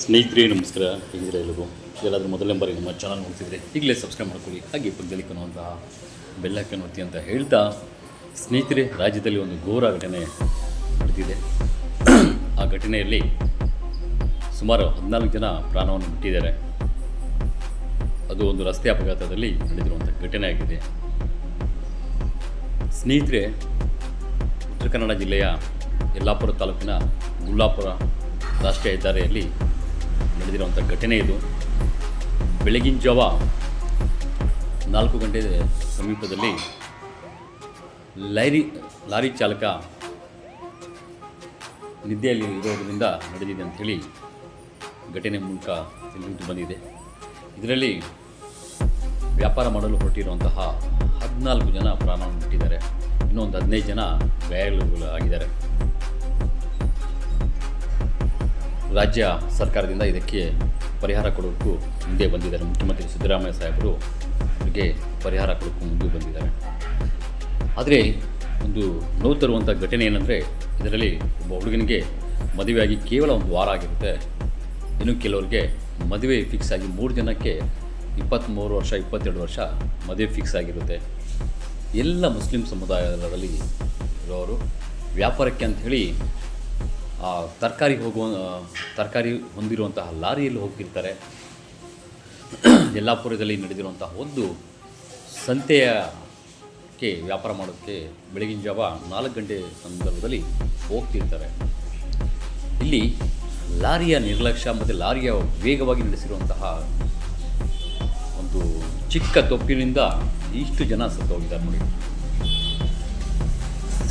ಸ್ನೇಹಿತರೆ, ನಮಸ್ಕಾರ. ಹೇಗಿದ್ರೆ ಎಲ್ಲರೂ? ಎಲ್ಲಾದರೂ ಮೊದಲನೇ ಬಾರಿ ನಮ್ಮ ಚಾನಲ್ ನೋಡ್ತಿದ್ರೆ ಈಗಲೇ ಸಬ್ಸ್ಕ್ರೈಬ್ ಮಾಡ್ಕೊಳ್ಳಿ. ಹಾಗೆ ಪಕ್ಕದಲ್ಲಿ ಕಾಣುವಂತಹ ಬೆಲ್ಲಕ್ಕನ್ನು ಒತ್ತಿ ಅಂತ ಹೇಳ್ತಾ ಸ್ನೇಹಿತರೆ, ರಾಜ್ಯದಲ್ಲಿ ಒಂದು ಘೋರ ಘಟನೆ ನಡೆದಿದೆ. ಆ ಘಟನೆಯಲ್ಲಿ ಸುಮಾರು ಹದಿನಾಲ್ಕು ಜನ ಪ್ರಾಣವನ್ನು ಬಿಟ್ಟಿದ್ದಾರೆ ಅದು ಒಂದು ರಸ್ತೆ ಅಪಘಾತದಲ್ಲಿ ನಡೆದಿರುವಂಥ ಘಟನೆ ಆಗಿದೆ. ಸ್ನೇಹಿತರೆ, ಉತ್ತರ ಕನ್ನಡ ಜಿಲ್ಲೆಯ ಯಲ್ಲಾಪುರ ತಾಲೂಕಿನ ಗುಲ್ಲಾಪುರ ರಾಷ್ಟ್ರೀಯ ಹೆದ್ದಾರಿಯಲ್ಲಿ ನಡೆದಿರುವಂಥ ಘಟನೆ ಇದು. ಬೆಳಗಿನ ಜಾವ ನಾಲ್ಕು ಗಂಟೆ ಸಮೀಪದಲ್ಲಿ ಲೈರಿ, ಲಾರಿ ಚಾಲಕ ನಿದ್ದೆಯಲ್ಲಿ ಇರೋದರಿಂದ ನಡೆದಿದೆ ಅಂಥೇಳಿ ಘಟನೆ ಮೂಲಕ ತಿಳಿದು ಬಂದಿದೆ. ಇದರಲ್ಲಿ ವ್ಯಾಪಾರ ಮಾಡಲು ಹೊರಟಿರುವಂತಹ ಹದಿನಾಲ್ಕು ಜನ ಪ್ರಾಣವನ್ನು ಬಿಟ್ಟಿದ್ದಾರೆ ಇನ್ನೊಂದು ಹದಿನೈದು ಜನ ಗಾಯಾಳುಗಳಾಗಿದ್ದಾರೆ. ರಾಜ್ಯ ಸರ್ಕಾರದಿಂದ ಇದಕ್ಕೆ ಪರಿಹಾರ ಕೊಡೋಕ್ಕೂ ಮುಂದೆ ಬಂದಿದ್ದಾರೆ. ಮುಖ್ಯಮಂತ್ರಿ ಸಿದ್ದರಾಮಯ್ಯ ಸಾಹೇಬರು ಅವರಿಗೆ ಪರಿಹಾರ ಕೊಡೋಕ್ಕೂ ಮುಂದೆ ಬಂದಿದ್ದಾರೆ. ಆದರೆ ಒಂದು ನೋವು ತರುವಂಥ ಘಟನೆ ಏನಂದರೆ ಇದರಲ್ಲಿ ಒಬ್ಬ ಹುಡುಗನಿಗೆ ಮದುವೆಯಾಗಿ ಕೇವಲ ಒಂದು ವಾರ ಆಗಿರುತ್ತೆ. ಇನ್ನು ಕೆಲವರಿಗೆ ಮದುವೆ ಫಿಕ್ಸ್ ಆಗಿ ಮೂರು ಜನಕ್ಕೆ ಇಪ್ಪತ್ತ್ಮೂರು ವರ್ಷ ಇಪ್ಪತ್ತೆರಡು ವರ್ಷ ಮದುವೆ ಫಿಕ್ಸ್ ಆಗಿರುತ್ತೆ. ಎಲ್ಲ ಮುಸ್ಲಿಂ ಸಮುದಾಯದಲ್ಲಿ ಇರೋರು ವ್ಯಾಪಾರಕ್ಕೆ ಆ, ತರಕಾರಿ ಹೋಗುವ ತರಕಾರಿ ಹೊಂದಿರುವಂತಹ ಲಾರಿಯಲ್ಲಿ ಹೋಗ್ತಿರ್ತಾರೆ. ಯಲ್ಲಾಪುರದಲ್ಲಿ ನಡೆದಿರುವಂತಹ ಒಂದು ಸಂತೆಯಕ್ಕೆ, ವ್ಯಾಪಾರ ಮಾಡೋಕ್ಕೆ ಬೆಳಗಿನ ಜಾವ ನಾಲ್ಕು ಗಂಟೆ ಸಂದರ್ಭದಲ್ಲಿ ಹೋಗ್ತಿರ್ತಾರೆ. ಇಲ್ಲಿ ಲಾರಿಯ ನಿರ್ಲಕ್ಷ್ಯ ಮತ್ತು ಲಾರಿಯ ವೇಗವಾಗಿ ನಡೆಸಿರುವಂತಹ ಒಂದು ಚಿಕ್ಕ ತೊಪ್ಪಿನಿಂದ ಇಷ್ಟು ಜನ ಸತ್ತು ಹೋಗಿದ್ದಾರೆ ನೋಡಿ.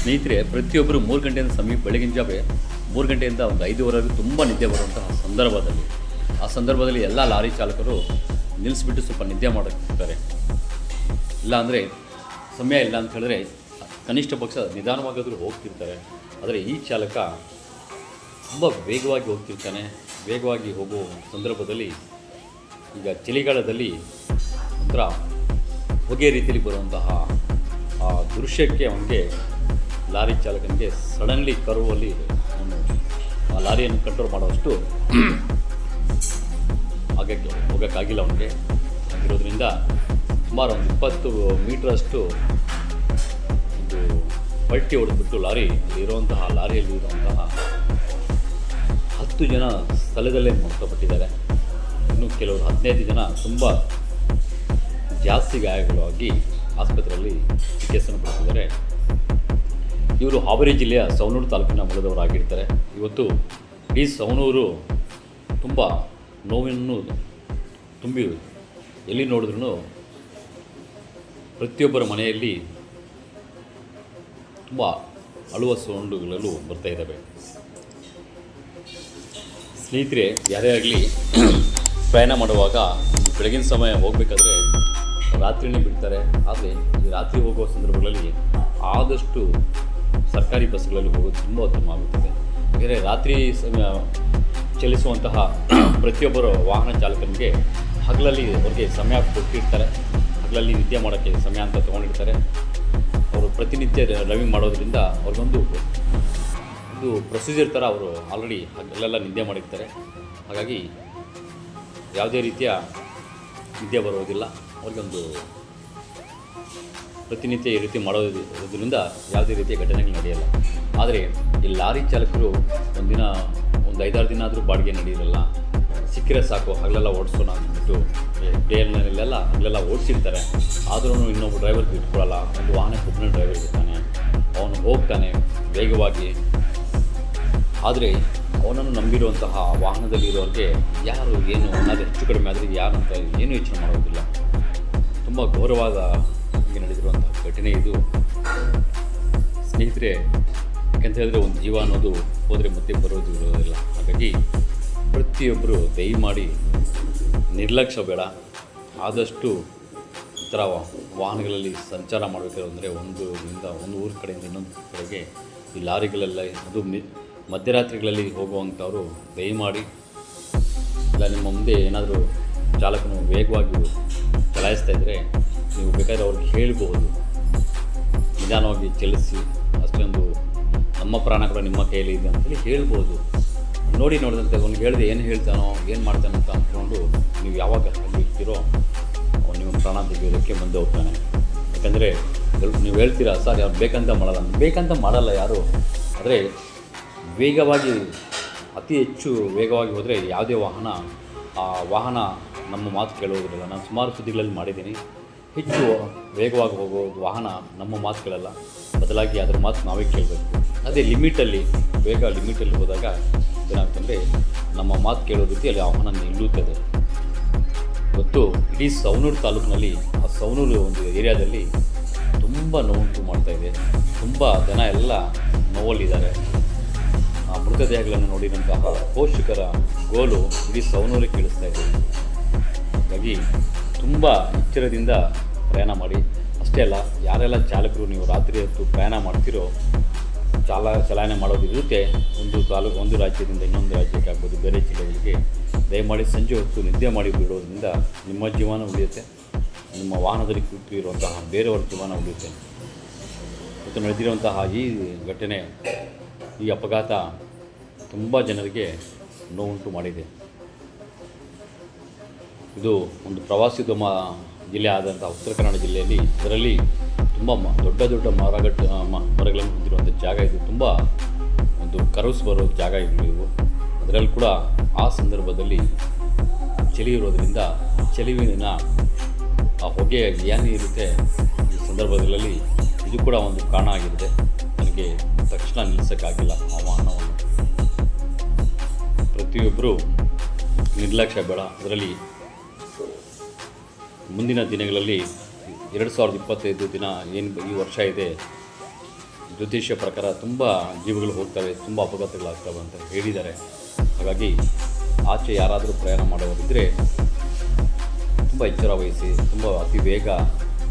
ಸ್ನೇಹಿತರೆ, ಪ್ರತಿಯೊಬ್ಬರು ಮೂರು ಗಂಟೆಯಿಂದ ಸಮೀಪ ಬೆಳಗಿನ ಜಾವೆ ಮೂರು ಗಂಟೆಯಿಂದ ಒಂದು ಐದುವರೆಗೂ ತುಂಬ ನಿದ್ದೆ ಬರುವಂತಹ ಸಂದರ್ಭದಲ್ಲಿ. ಆ ಸಂದರ್ಭದಲ್ಲಿ ಎಲ್ಲ ಲಾರಿ ಚಾಲಕರು ನಿಲ್ಲಿಸ್ಬಿಟ್ಟು ಸ್ವಲ್ಪ ನಿದ್ದೆ ಮಾಡೋಕ್ಕಿರ್ತಾರೆ ಇಲ್ಲ ಅಂದರೆ ಸಮಯ ಇಲ್ಲ ಅಂತ ಹೇಳಿದ್ರೆ ಕನಿಷ್ಠ ಪಕ್ಷ ನಿಧಾನವಾಗಾದರೂ ಹೋಗ್ತಿರ್ತಾರೆ. ಆದರೆ ಈ ಚಾಲಕ ತುಂಬ ವೇಗವಾಗಿ ಹೋಗ್ತಿರ್ತಾನೆ. ವೇಗವಾಗಿ ಹೋಗೋ ಸಂದರ್ಭದಲ್ಲಿ ಈಗ ಚಳಿಗಾಲದಲ್ಲಿ ಒಂಥರ ಹೊಗೆ ರೀತಿಯಲ್ಲಿ ಬರುವಂತಹ ಆ ದೃಶ್ಯಕ್ಕೆ ಅವನಿಗೆ ಲಾರಿ ಚಾಲಕನಿಗೆ ಸಡನ್ಲಿ ಕರುವಲ್ಲಿ ಲಾರಿಯನ್ನು ಕಂಟ್ರೋಲ್ ಮಾಡುವಷ್ಟು ಆಗಕ್ಕೆ ಹೋಗೋಕ್ಕಾಗಿಲ್ಲ ಅವನಿಗೆ. ಆಗಿರೋದ್ರಿಂದ ಸುಮಾರು ಒಂದು ಇಪ್ಪತ್ತು ಮೀಟ್ರಷ್ಟು ಒಂದು ಪಲ್ಟಿ ಹೊಡೆದ್ಬಿಟ್ಟು ಲಾರಿ ಇರುವಂತಹ ಲಾರಿಯಲ್ಲಿ ಇರುವಂತಹ ಹತ್ತು ಜನ ಸ್ಥಳದಲ್ಲೇ ಮೃತಪಟ್ಟಿದ್ದಾರೆ. ಇನ್ನು ಕೆಲವರು ಹದಿನೈದು ಜನ ತುಂಬ ಜಾಸ್ತಿ ಗಾಯಗಳಾಗಿ ಆಸ್ಪತ್ರೆಯಲ್ಲಿ ಚಿಕಿತ್ಸೆಯನ್ನು ಪಡೆದಿದ್ದಾರೆ. ಇವರು ಹಾವೇರಿ ಜಿಲ್ಲೆಯ ಸವಣೂರು ತಾಲೂಕಿನ ಮೂಲದವರಾಗಿರ್ತಾರೆ. ಇವತ್ತು ಡಿ ಸವಣೂರು ತುಂಬ ನೋವನ್ನು ತುಂಬಿ ಎಲ್ಲಿ ನೋಡಿದ್ರೂ ಪ್ರತಿಯೊಬ್ಬರ ಮನೆಯಲ್ಲಿ ತುಂಬ ಅಳುವ ಸೌಂಡುಗಳಲ್ಲೂ ಬರ್ತಾ ಇದ್ದಾವೆ. ಸ್ನೇಹಿತರೆ, ಯಾರೇ ಆಗಲಿ ಪ್ರಯಾಣ ಮಾಡುವಾಗ ಬೆಳಗಿನ ಸಮಯ ಹೋಗಬೇಕಾದ್ರೆ ರಾತ್ರಿನೇ ಬಿಡ್ತಾರೆ. ಆದರೆ ಈ ರಾತ್ರಿ ಹೋಗುವ ಸಂದರ್ಭಗಳಲ್ಲಿ ಆದಷ್ಟು ಸರ್ಕಾರಿ ಬಸ್ಗಳಲ್ಲಿ ಹೋಗೋದು ತುಂಬ ಉತ್ತಮ ಆಗುತ್ತದೆ. ಬೇರೆ ರಾತ್ರಿ ಚಲಿಸುವಂತಹ ಪ್ರತಿಯೊಬ್ಬರು ವಾಹನ ಚಾಲಕನಿಗೆ ಹಗಲಲ್ಲಿ ಅವ್ರಿಗೆ ಸಮಯ ಕೊಟ್ಟಿರ್ತಾರೆ. ಹಗಲಲ್ಲಿ ನಿದ್ದೆ ಮಾಡೋಕ್ಕೆ ಸಮಯ ಅಂತ ತೊಗೊಂಡಿರ್ತಾರೆ. ಅವರು ಪ್ರತಿನಿತ್ಯ ಡ್ರೈವಿಂಗ್ ಮಾಡೋದ್ರಿಂದ ಅವ್ರಿಗೊಂದು ಒಂದು ಪ್ರೊಸೀಜರ್ ಥರ ಅವರು ಆಲ್ರೆಡಿ ಹಗಲೆಲ್ಲ ನಿದ್ದೆ ಮಾಡಿರ್ತಾರೆ. ಹಾಗಾಗಿ ಯಾವುದೇ ರೀತಿಯ ನಿದ್ದೆ ಬರೋದಿಲ್ಲ ಅವ್ರಿಗೊಂದು ಪ್ರತಿನಿತ್ಯ ಈ ರೀತಿ ಮಾಡೋದ್ರಿಂದ ಯಾವುದೇ ರೀತಿಯ ಘಟನೆಗಳು ನಡೆಯಲ್ಲ. ಆದರೆ ಈ ಲಾರಿ ಚಾಲಕರು ಒಂದಿನ, ಒಂದು ಐದಾರು ದಿನ ಆದರೂ ಬಾಡಿಗೆ ನಡೆಯಿರಲ್ಲ ಸಿಕ್ಕರೆ ಸಾಕು, ಹಗಲೆಲ್ಲ ಓಡಿಸೋಣ ಅಂದ್ಬಿಟ್ಟು ಡೇಲ್ನಲ್ಲೆಲ್ಲ ಹಗಲೆಲ್ಲ ಓಡಿಸಿರ್ತಾರೆ. ಆದ್ರೂ ಇನ್ನೊಬ್ಬ ಡ್ರೈವರ್ ಇಟ್ಕೊಳ್ಳಲ್ಲ ಒಂದು ವಾಹನಕ್ಕೆ ಒಬ್ಬನೇ ಡ್ರೈವರ್ ಇರ್ತಾನೆ. ಅವನು ಹೋಗ್ತಾನೆ ವೇಗವಾಗಿ. ಆದರೆ ಅವನನ್ನು ನಂಬಿರುವಂತಹ ವಾಹನದಲ್ಲಿರೋರಿಗೆ ಯಾರು ಏನು ಅನ್ನೋದು ಹೆಚ್ಚು ಕಡಿಮೆ ಆದರೆ ಯಾರು ಅಂತ ಏನೂ ಯೋಚನೆ ಮಾಡೋದಿಲ್ಲ. ತುಂಬ ಘೋರವಾದ ಹೀಗೆ ನಡೆದಿರುವಂತಹ ಘಟನೆ ಇದು. ಸ್ನೇಹಿತರೆ, ಯಾಕಂತ ಹೇಳಿದ್ರೆ ಒಂದು ಜೀವ ಅನ್ನೋದು ಹೋದರೆ ಮತ್ತೆ ಬರೋದು ಇರೋದಿಲ್ಲ. ಹಾಗಾಗಿ ಪ್ರತಿಯೊಬ್ಬರು ದಯಮಾಡಿ ನಿರ್ಲಕ್ಷ್ಯ ಬೇಡ. ಆದಷ್ಟು ಈ ಥರ ವಾಹನಗಳಲ್ಲಿ ಸಂಚಾರ ಮಾಡಬೇಕಾದ್ರೆ ಒಂದು ಊರಿಂದ ಒಂದು ಊರ ಕಡೆಯಿಂದ ಇನ್ನೊಂದು ಕಡೆಗೆ ಈ ಲಾರಿಗಳೆಲ್ಲ, ಅದು ಮಿ, ಮಧ್ಯರಾತ್ರಿಗಳಲ್ಲಿ ಹೋಗುವಂಥವರು ದಯಮಾಡಿ. ಇಲ್ಲ, ನಿಮ್ಮ ಮುಂದೆ ಏನಾದರೂ ಚಾಲಕನು ವೇಗವಾಗಿ ಚಲಾಯಿಸ್ತಾ ಇದ್ದರೆ ನೀವು ಬೇಕಾದ್ರೆ ಅವ್ರಿಗೆ ಹೇಳ್ಬೋದು. ನಿಧಾನವಾಗಿ ಚಲಿಸಿ, ಅಷ್ಟೊಂದು ನಮ್ಮ ಪ್ರಾಣ ಕೂಡ ನಿಮ್ಮ ಕೈಯಲ್ಲಿ ಇದೆ ಅಂತೇಳಿ ಹೇಳ್ಬೋದು. ನೋಡಿ ನೋಡಿದಂತೆ ಅವ್ನಿಗೆ ಹೇಳಿದೆ, ಏನು ಹೇಳ್ತಾನೋ, ಏನು ಮಾಡ್ತಾನೋ ಅಂತ ಅಂದ್ಕೊಂಡು ನೀವು ಯಾವಾಗ ಅಲ್ಲಿ ಇರ್ತೀರೋ, ಅವ್ನು ನಿಮ್ಮ ಪ್ರಾಣ ತೆಗೆಯೋದಕ್ಕೆ ಮುಂದೆ ಹೋಗ್ತಾನೆ. ಯಾಕಂದರೆ ನೀವು ಹೇಳ್ತೀರಾ, ಸರ್, ಯಾರು ಬೇಕಂತ ಮಾಡಲ್ಲ. ಬೇಕಂತ ಮಾಡಲ್ಲ ಯಾರು. ಆದರೆ ವೇಗವಾಗಿ, ಅತಿ ಹೆಚ್ಚು ವೇಗವಾಗಿ ಹೋದರೆ ಯಾವುದೇ ವಾಹನ, ಆ ವಾಹನ ನಮ್ಮ ಮಾತು ಕೇಳುವುದಿಲ್ಲ ನಾನು ಸುಮಾರು ಸುದ್ದಿಗಳಲ್ಲಿ ಮಾಡಿದ್ದೀನಿ. ಹೆಚ್ಚು ವೇಗವಾಗಿ ಹೋಗೋ ವಾಹನ ನಮ್ಮ ಮಾತುಗಳೆಲ್ಲ. ಬದಲಾಗಿ ಅದರ ಮಾತು ನಾವೇ ಕೇಳಬೇಕು. ಅದೇ ಲಿಮಿಟಲ್ಲಿ, ವೇಗ ಲಿಮಿಟಲ್ಲಿ ಹೋದಾಗ ಏನಾಗ್ತಂದರೆ ನಮ್ಮ ಮಾತು ಕೇಳೋ ರೀತಿಯಲ್ಲಿ ಆ ವಾಹನ ನಿಲ್ಲುತ್ತದೆ. ಮತ್ತು ಇಡೀ ಸವನೂರು ತಾಲೂಕಿನಲ್ಲಿ ಆ ಸವನೂರು ಒಂದು ಏರಿಯಾದಲ್ಲಿ ತುಂಬ ನೋವುಂಟು ಮಾಡ್ತಾ ಇದೆ. ತುಂಬ ಜನ ಎಲ್ಲ ನೋವಲ್ಲಿದ್ದಾರೆ. ಆ ಮೃತದೇಹಗಳನ್ನು ನೋಡಿದಂತಹ ಪೋಷಕರ ಗೋಲು ಇಡೀ ಸವನೂರಿಗೆ ಕೇಳಿಸ್ತಾ ಇದೆ. ಹಾಗಾಗಿ ತುಂಬ ಎಚ್ಚರದಿಂದ ಪ್ರಯಾಣ ಮಾಡಿ. ಅಷ್ಟೇ ಅಲ್ಲ, ಯಾರೆಲ್ಲ ಚಾಲಕರು ನೀವು ರಾತ್ರಿ ಹೊತ್ತು ಪ್ರಯಾಣ ಮಾಡ್ತಿರೋ ಚಾಲ ಚಲಾವಣೆ ಮಾಡೋದಿರುತ್ತೆ ಒಂದು ತಾಲೂಕು, ಒಂದು ರಾಜ್ಯದಿಂದ ಇನ್ನೊಂದು ರಾಜ್ಯಕ್ಕೆ ಆಗ್ಬೋದು, ಬೇರೆ ಜಿಲ್ಲೆಗಳಿಗೆ. ದಯಮಾಡಿ ಸಂಜೆ ಹೊತ್ತು ನಿದ್ದೆ ಮಾಡಿ ಬಿಡೋದ್ರಿಂದ ನಿಮ್ಮ ಜೀವನ ಉಳಿಯುತ್ತೆ. ನಿಮ್ಮ ವಾಹನದಲ್ಲಿ ಕೂತಿರುವಂತಹ ಬೇರೆಯವರ ಜೀವನ ಉಳಿಯುತ್ತೆ. ಮತ್ತು ನಡೆದಿರುವಂತಹ ಈ ಘಟನೆ ಈ ಅಪಘಾತ ತುಂಬ ಜನರಿಗೆ ನೋವುಂಟು ಮಾಡಿದೆ. ಇದು ಒಂದು ಪ್ರವಾಸೋದ್ಯಮ ಜಿಲ್ಲೆ ಆದಂಥ ಉತ್ತರ ಕನ್ನಡ ಜಿಲ್ಲೆಯಲ್ಲಿ ಇದರಲ್ಲಿ ತುಂಬ ಮ ದೊಡ್ಡ ದೊಡ್ಡ ಮರಗಟ್ಟು ಮರಗಳನ್ನು ಹೊಂದಿರುವಂಥ ಜಾಗ ಇದು. ತುಂಬ ಒಂದು ಕರವ್ಸ್ ಬರೋ ಜಾಗ ಇವು ಅದರಲ್ಲಿ ಕೂಡ ಆ ಸಂದರ್ಭದಲ್ಲಿ ಚಳಿ ಇರೋದರಿಂದ ಚಳಿವಿನ ಆ ಹೊಗೆ ಏನೇ ಇರುತ್ತೆ ಈ ಸಂದರ್ಭದಲ್ಲಿ ಇದು ಕೂಡ ಒಂದು ಕಾರಣ ಆಗಿರುತ್ತೆ ನನಗೆ ತಕ್ಷಣ ನಿಲ್ಲಿಸೋಕ್ಕಾಗಿಲ್ಲ ಆ ವಾಹನವನ್ನು. ಪ್ರತಿಯೊಬ್ಬರು ನಿರ್ಲಕ್ಷ್ಯ ಬೇಡ. ಅದರಲ್ಲಿ ಮುಂದಿನ ದಿನಗಳಲ್ಲಿ ಎರಡು ಸಾವಿರದ ಇಪ್ಪತ್ತೈದು ದಿನ ಏನು ಈ ವರ್ಷ ಇದೆ, ಜ್ಯೋತಿಷ್ಯ ಪ್ರಕಾರ ತುಂಬ ಜೀವಗಳು ಹೋಗ್ತವೆ, ತುಂಬ ಅಪಘಾತಗಳಾಗ್ತವೆ ಅಂತ ಹೇಳಿದ್ದಾರೆ. ಹಾಗಾಗಿ ಆಚೆ ಯಾರಾದರೂ ಪ್ರಯಾಣ ಮಾಡೋರಿದ್ದರೆ ತುಂಬ ಎಚ್ಚರ ವಹಿಸಿ, ತುಂಬ ಅತಿ ವೇಗ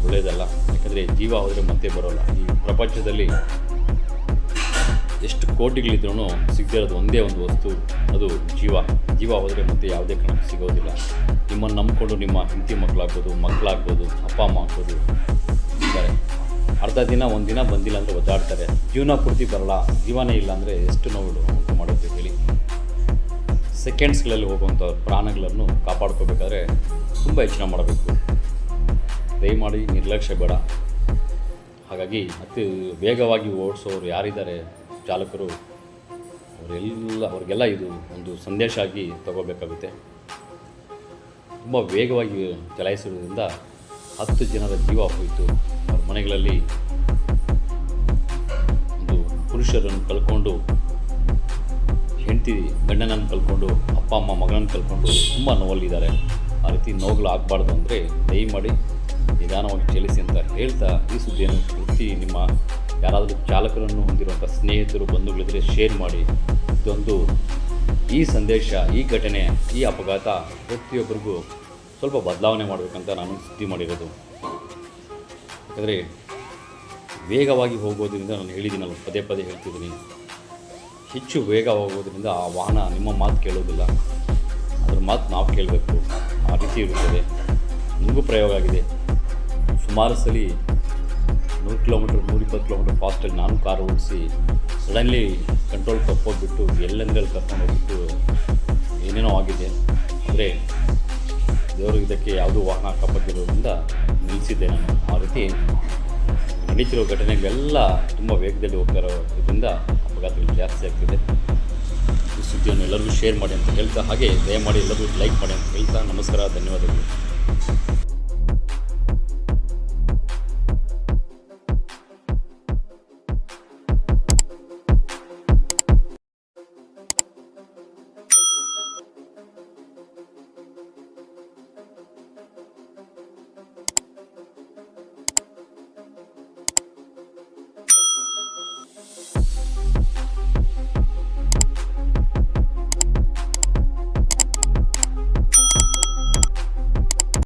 ಒಳ್ಳೆಯದಲ್ಲ. ಯಾಕಂದರೆ ಜೀವ ಹೋದರೆ ಮತ್ತೆ ಬರೋಲ್ಲ. ಈ ಪ್ರಪಂಚದಲ್ಲಿ ಎಷ್ಟು ಕೋಟಿಗಳಿದ್ರೂ ಸಿಗದೇ ಇರೋದು ಒಂದೇ ಒಂದು ವಸ್ತು, ಅದು ಜೀವ. ಜೀವ ಹೋದರೆ ಮತ್ತೆ ಯಾವುದೇ ಕಾರಣಕ್ಕೂ ಸಿಗೋದಿಲ್ಲ. ನಿಮ್ಮನ್ನು ನಂಬಿಕೊಂಡು ನಿಮ್ಮ ಹೆಂಡತಿ ಮಕ್ಕಳಾಗ್ಬೋದು ಮಕ್ಕಳಾಗ್ಬೋದು, ಅಪ್ಪ ಅಮ್ಮ ಆಗ್ಬೋದು, ಇದ್ದಾರೆ. ಅರ್ಧ ದಿನ, ಒಂದು ದಿನ ಬಂದಿಲ್ಲ ಅಂದರೆ ಒದ್ದಾಡ್ತಾರೆ. ಜೀವನ ಪೂರ್ತಿ ಬರಲ್ಲ, ಜೀವನೇ ಇಲ್ಲ ಅಂದರೆ ಎಷ್ಟು ನೋವು ಉಂಟು ಮಾಡುತ್ತೆ ಹೇಳಿ. ಸೆಕೆಂಡ್ಸ್ಗಳಲ್ಲಿ ಹೋಗುವಂಥ ಪ್ರಾಣಗಳನ್ನು ಕಾಪಾಡ್ಕೋಬೇಕಾದ್ರೆ ತುಂಬ ಯೋಚನೆ ಮಾಡಬೇಕು. ದಯಮಾಡಿ ನಿರ್ಲಕ್ಷ್ಯ ಬೇಡ. ಹಾಗಾಗಿ ಅತಿ ವೇಗವಾಗಿ ಓಡಿಸೋರು ಯಾರಿದ್ದಾರೆ? ಚಾಲಕರು ಅವರೆಲ್ಲ, ಅವ್ರಿಗೆಲ್ಲ ಇದು ಒಂದು ಸಂದೇಶ ಆಗಿ ತಗೋಬೇಕಾಗುತ್ತೆ. ತುಂಬ ವೇಗವಾಗಿ ಚಲಾಯಿಸುವುದರಿಂದ ಹತ್ತು ಜನರ ಜೀವ ಹೋಯಿತು. ಅವ್ರ ಮನೆಗಳಲ್ಲಿ ಒಂದು ಪುರುಷರನ್ನು ಕಲ್ಕೊಂಡು ಹೆಂಡತಿ ಗಂಡನನ್ನು ಕಲ್ಕೊಂಡು ಅಪ್ಪ, ಅಮ್ಮ ಮಗನನ್ನು ಕಳ್ಕೊಂಡು ತುಂಬ ನೋವಲ್ಲಿದ್ದಾರೆ. ಆ ರೀತಿ ನೋವುಗಳು ಆಗಬಾರ್ದು ಅಂದರೆ ದಯಮಾಡಿ ನಿಧಾನವಾಗಿ ಚಲಿಸಿ ಅಂತ ಹೇಳ್ತಾ ಈ ಸುದ್ದಿಯನ್ನು ಪೂರ್ತಿ ನಿಮ್ಮ ಯಾರಾದರೂ ಚಾಲಕರನ್ನು ಹೊಂದಿರುವಂಥ ಸ್ನೇಹಿತರು ಬಂಧುಗಳಿದ್ದರೆ ಶೇರ್ ಮಾಡಿ. ಇದೊಂದು ಈ ಸಂದೇಶ, ಈ ಘಟನೆ, ಈ ಅಪಘಾತ ಪ್ರತಿಯೊಬ್ಬರಿಗೂ ಸ್ವಲ್ಪ ಬದಲಾವಣೆ ಮಾಡಬೇಕಂತ ನಾನು ಸುದ್ದಿ ಮಾಡಿರೋದು. ಯಾಕಂದರೆ ವೇಗವಾಗಿ ಹೋಗೋದರಿಂದ ನಾನು ಹೇಳಿದ್ದೀನಲ್ಲ, ಪದೇ ಪದೇ ಹೇಳ್ತಿದ್ದೀನಿ. ಹೆಚ್ಚು ವೇಗ ಹೋಗೋದ್ರಿಂದ ಆ ವಾಹನ ನಿಮ್ಮ ಮಾತು ಕೇಳೋದಿಲ್ಲ. ಅದ್ರ ಮಾತು ನಾವು ಕೇಳಬೇಕು. ಆ ರೀತಿ ಇರುತ್ತದೆ. ನಿಮಗೂ ಪ್ರಯೋಗ ಆಗಿದೆ. ಸುಮಾರು ಸಲ ನೂರು ಕಿಲೋಮೀಟ್ರ್ ನೂರಿಪ್ಪತ್ತು ಕಿಲೋಮೀಟರ್ ಫಾಸ್ಟಲ್ಲಿ ನಾನು ಕಾರು ಓಡಿಸಿ ಸಡನ್ಲಿ ಕಂಟ್ರೋಲ್ ತಪ್ಪೋಗ್ಬಿಟ್ಟು ಎಲ್ಲೆಂದ್ರಲ್ಲಿ ಕರ್ಕೊಂಡು ಹೋಗ್ಬಿಟ್ಟು ಏನೇನೋ ಆಗಿದೆ. ಅಂದರೆ ದೇವರು ಇದಕ್ಕೆ ಯಾವುದೂ ವಾಹನ ಅಕ್ಕಪಕ್ಕಿರೋದ್ರಿಂದ ನಿಲ್ಲಿಸಿದ್ದೆ ನಾನು. ಆ ರೀತಿ ನಡೀತಿರೋ ಘಟನೆಗಳೆಲ್ಲ ತುಂಬ ವೇಗದಲ್ಲಿ ಹೋಗ್ತಾರೋ ಇದರಿಂದ ಅಪಘಾತಗಳು ಜಾಸ್ತಿ ಆಗ್ತಿದೆ. ಈ ಸುದ್ದಿಯನ್ನು ಎಲ್ಲರಿಗೂ ಶೇರ್ ಮಾಡಿ ಅಂತ ಹೇಳ್ತಾ, ಹಾಗೆ ದಯಮಾಡಿ ಎಲ್ಲರಿಗೂ ಲೈಕ್ ಮಾಡಿ ಅಂತ ಹೇಳ್ತಾ, ನಮಸ್ಕಾರ, ಧನ್ಯವಾದಗಳು.